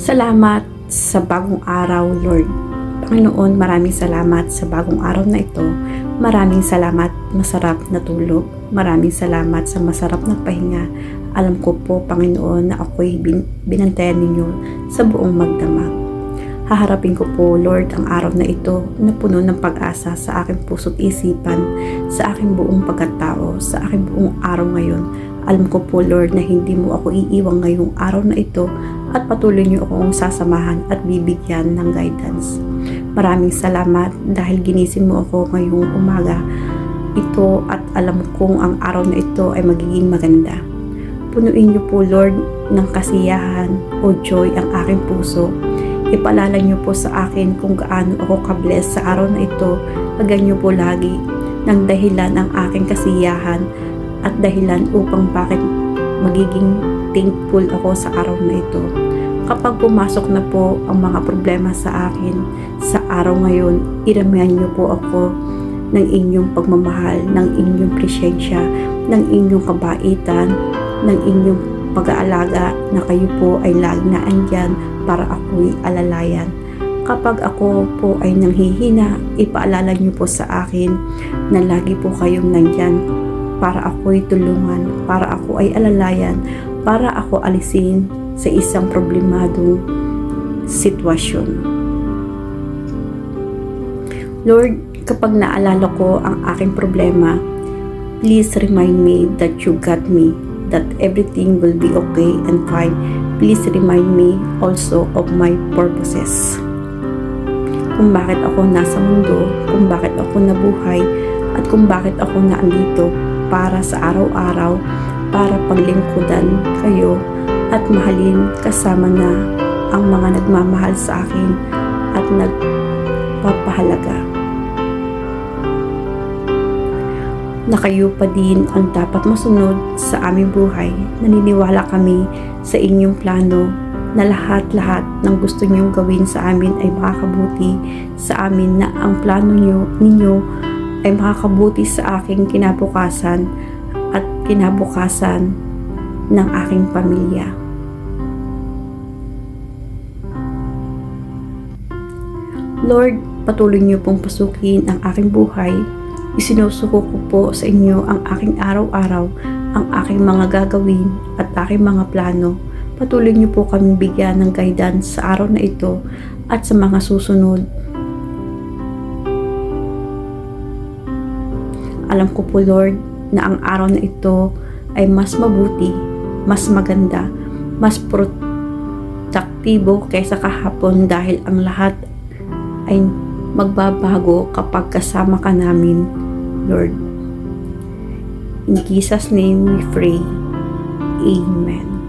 Salamat sa bagong araw, Lord. Panginoon, maraming salamat sa bagong araw na ito. Maraming salamat, masarap na tulog. Maraming salamat sa masarap na pahinga. Alam ko po, Panginoon, na ako'y bin- binantayan ninyo sa buong magdamag. Haharapin ko po, Lord, ang araw na ito na puno ng pag-asa sa aking puso't isipan, sa aking buong pagkatao, sa aking buong araw ngayon. Alam ko po, Lord, na hindi mo ako iiwang ngayong araw na ito at patuloy niyo akong sasamahan at bibigyan ng guidance. Maraming salamat dahil ginising mo ako ngayong umaga ito at alam kong ang araw na ito ay magiging maganda. Punuin niyo po, Lord, ng kasiyahan o joy ang aking puso Ipalala niyo po sa akin kung gaano ako kabless sa araw na ito. Lagyan niyo po lagi ng dahilan ang aking kasiyahan at dahilan upang bakit magiging thankful ako sa araw na ito. Kapag pumasok na po ang mga problema sa akin sa araw ngayon, iramihan niyo po ako ng inyong pagmamahal, ng inyong presensya, ng inyong kabaitan, ng inyong pag-aalaga na kayo po ay lagi na andyan para ako'y alalayan. Kapag ako po ay nanghihina, ipaalala niyo po sa akin na lagi po kayong nandyan para ako'y tulungan, para ako ay alalayan, para ako alisin sa isang problemadong sitwasyon. Lord, kapag naalala ko ang aking problema, please remind me that you got me, that everything will be okay and fine please remind me also of my purposes. Kung bakit ako nasa mundo, kung bakit ako nabuhay, at kung bakit ako naandito para sa araw-araw, para paglingkudan kayo at mahalin kasama na ang mga nagmamahal sa akin at nagpapahalaga. na kayo pa din ang dapat masunod sa aming buhay. Naniniwala kami sa inyong plano na lahat-lahat ng gusto niyong gawin sa amin ay makakabuti sa amin na ang plano niyo, ninyo ay makakabuti sa aking kinabukasan at kinabukasan ng aking pamilya. Lord, patuloy niyo pong pasukin ang aking buhay Isinusuko ko po sa inyo ang aking araw-araw, ang aking mga gagawin at aking mga plano. Patuloy niyo po kaming bigyan ng guidance sa araw na ito at sa mga susunod. Alam ko po Lord na ang araw na ito ay mas mabuti, mas maganda, mas produktibo kaysa kahapon dahil ang lahat ay magbabago kapag kasama ka namin, Lord. In Jesus' name we pray. Amen.